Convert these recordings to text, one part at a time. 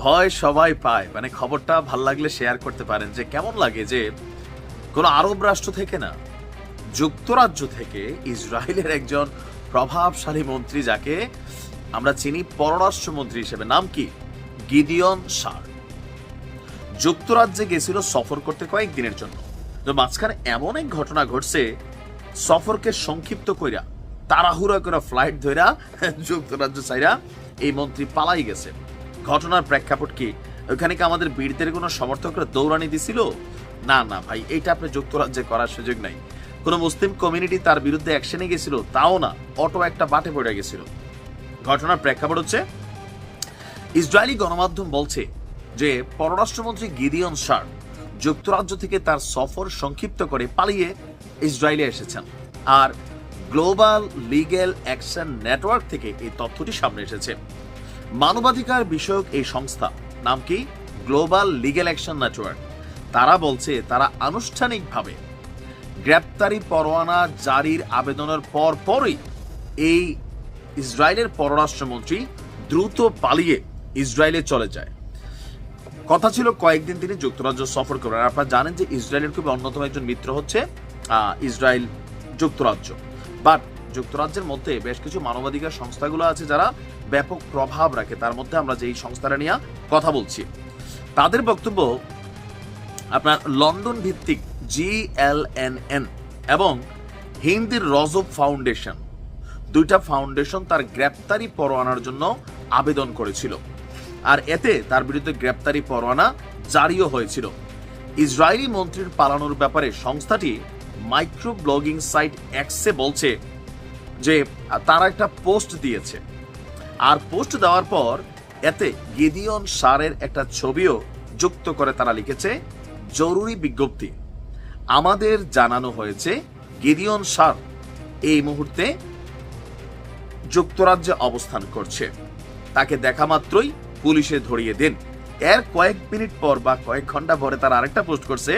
ভয় সবাই পায়। মানে খবরটা ভালো লাগলে শেয়ার করতে পারেন যে কেমন লাগে যে কোনো আরব রাষ্ট্র থেকে না, যুক্তরাজ্য থেকে ইসরায়েলের একজন প্রভাবশালী মন্ত্রী যাকে আমরা চিনি পররাষ্ট্রমন্ত্রী হিসেবে, নাম কি? Gideon Saar. যুক্তরাজ্যে গেছিল সফর করতে কয়েকদিনের জন্য। তো মাঝখানে এমন এক ঘটনা ঘটছে, সফরকে সংক্ষিপ্ত কইরা, তাড়াহুড়া করে ফ্লাইট ধইরা, যুক্তরাজ্য চাইরা এই মন্ত্রী পালাই গেছে। ঘটনার প্রেক্ষাপট কি? ওখানে কি আমাদের বীরদের কোনো সমর্থকরা দৌড়ানি দিছিল? না না ভাই এটা আপনি যুক্তরাজ্যে করার সুযোগ নাই। কোনো মুসলিম কমিউনিটি তার বিরুদ্ধে অ্যাকশনে গেছিল? তাও না, অটো একটা বাটে পড়ে গেছিল। ঘটনার প্রেক্ষাপট হচ্ছে, ইসরায়েলি গণমাধ্যম বলছে যে পররাষ্ট্রমন্ত্রী গিদিয়ন শার যুক্তরাজ্য থেকে তার সফর সংক্ষিপ্ত করে পালিয়ে ইসরায়েলে এসেছেন। আর গ্লোবাল লিগ্যাল অ্যাকশন নেটওয়ার্ক থেকে এই তথ্যটি সামনে এসেছে। মানবাধিকার বিষয়ক এই সংস্থা, নাম কি? Global legal action network. তারা বলছে, তারা আনুষ্ঠানিকভাবে গ্রেপ্তারি পরোয়ানা জারির আবেদনের পর পরই এই ইসরায়েলের পররাষ্ট্রমন্ত্রী দ্রুত পালিয়ে ইসরায়েলে চলে যায়। কথা ছিল কয়েকদিন তিনি যুক্তরাজ্য সফর করবেন আপনারা জানেন যে ইসরায়েলের খুবই অন্যতম একজন মিত্র হচ্ছে ইসরায়েল যুক্তরাজ্য। বাট যুক্তরাজ্যের মধ্যে বেশ কিছু মানবাধিকার সংস্থাগুলো আছে যারা ব্যাপক প্রভাব রাখে। তার মধ্যে আমরা যে এই সংস্থাটা নিয়ে কথা বলছি, তাদের বক্তব্য আপনার লন্ডন ভিত্তিক জিএলএনএন এবং হিন্দির রজব ফাউন্ডেশন। দুইটা ফাউন্ডেশন তার গ্রেপ্তারি পরোয়ানার জন্য আবেদন করেছিল আর এতে তার বিরুদ্ধে গ্রেপ্তারি পরোয়ানা জারিও হয়েছিল। ইসরায়েলি মন্ত্রীর পালানোর ব্যাপারে সংস্থাটি মাইক্রো ব্লগিং সাইট এক্সে বলছে যে, তারা একটা পোস্ট দিয়েছে। আর পোস্ট দেওয়ার পর এতে গিদিয়ন সারের একটা ছবিও যুক্ত করে তারা লিখেছে, জরুরি বিজ্ঞপ্তি। আমাদের জানানো হয়েছে, গিদিয়ন সার এই মুহূর্তে যুক্তরাজ্যে অবস্থান করছে। তাকে দেখা মাত্রই পুলিশে ধরিয়ে দেন। এর কয়েক মিনিট পর বা কয়েক ঘণ্টা পরে তারা আরেকটা পোস্ট করছে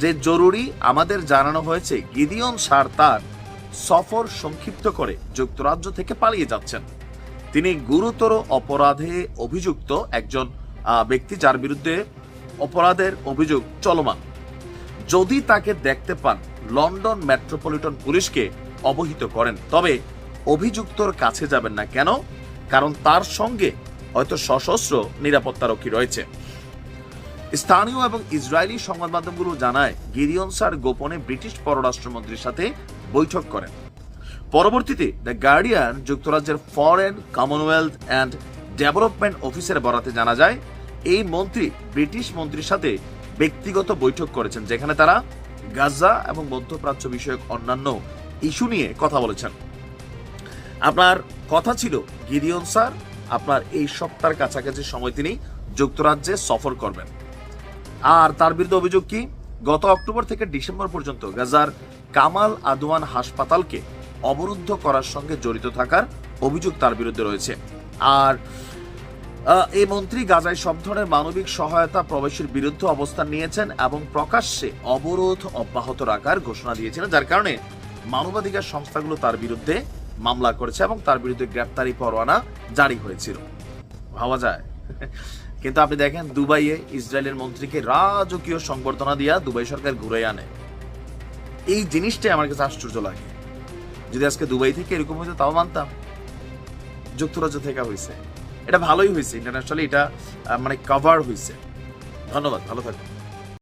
যে জরুরি আমাদের জানানো হয়েছে, গিদিয়ন সার তার সফর সংক্ষিপ্ত করে যুক্তরাজ্য থেকে পালিয়ে যাচ্ছেন। তিনি গুরুতর অপরাধে অভিযুক্ত একজন ব্যক্তি যার বিরুদ্ধে অপরাধের অভিযোগ চলমান। যদি তাকে দেখতে পান, লন্ডন মেট্রোপলিটন পুলিশকে অবহিত করেন। তবে অভিযুক্তর কাছে যাবেন না কেন? কারণ তার সঙ্গে হয়তো সশস্ত্র নিরাপত্তারক্ষী রয়েছে। স্থানীয় এবং ইসরায়েলি সংবাদ মাধ্যমগুলো জানায়, গিরিয়ন স্যার গোপনে ব্রিটিশ পররাষ্ট্রমন্ত্রীর সাথে বৈঠক করেন। পরবর্তীতে, দ্য গার্ডিয়ান যুক্তরাজ্যের ফরেন কমনওয়েলথ অ্যান্ড ডেভেলপমেন্ট অফিসের বরাতে জানা যায়, এই মন্ত্রী ব্রিটিশ মন্ত্রীর সাথে ব্যক্তিগত বৈঠক করেছেন, যেখানে তারা গাজা এবং মধ্যপ্রাচ্য বিষয়ক অন্যান্য ইস্যু নিয়ে কথা বলেছেন। আপনার কথা ছিল, গিরিয়ন স্যার, আপনার এই সপ্তাহের কাছাকাছি সময় তিনি যুক্তরাজ্যে সফর করবেন। আর তার বিরুদ্ধে অভিযোগ কি? গত অক্টোবর থেকে ডিসেম্বর পর্যন্ত গাজার কামাল আদওয়ান হাসপাতালকে অবরুদ্ধ করার সঙ্গে জড়িত থাকার অভিযোগ তার বিরুদ্ধে রয়েছে। আর এই মন্ত্রী গাজায় সব ধরনের মানবিক সহায়তা প্রবেশের বিরুদ্ধে অবস্থান নিয়েছেন এবং প্রকাশ্যে অবরোধ অব্যাহত রাখার ঘোষণা দিয়েছিলেন, যার কারণে মানবাধিকার সংস্থাগুলো তার বিরুদ্ধে মামলা করেছে এবং তার বিরুদ্ধে গ্রেপ্তারি পরোয়ানা জারি হয়েছিল। ভাবা যায়। কিন্তু আপনি দেখেন দুবাইয়ে ইসরায়েলের মন্ত্রীকে রাজকীয় সংবর্ধনা দিয়া দুবাই সরকার ঘুরে আনে। এই জিনিসটাই আমার কাছে আশ্চর্য লাগে। যদি আজকে দুবাই থেকে এরকম হইতো, তাও মানতাম। যুক্তরাজ্য থেকে হয়েছে এটা ভালোই হয়েছে ইন্টারন্যাশনালি এটা মানে কভার হয়েছে ধন্যবাদ, ভালো থাকবেন।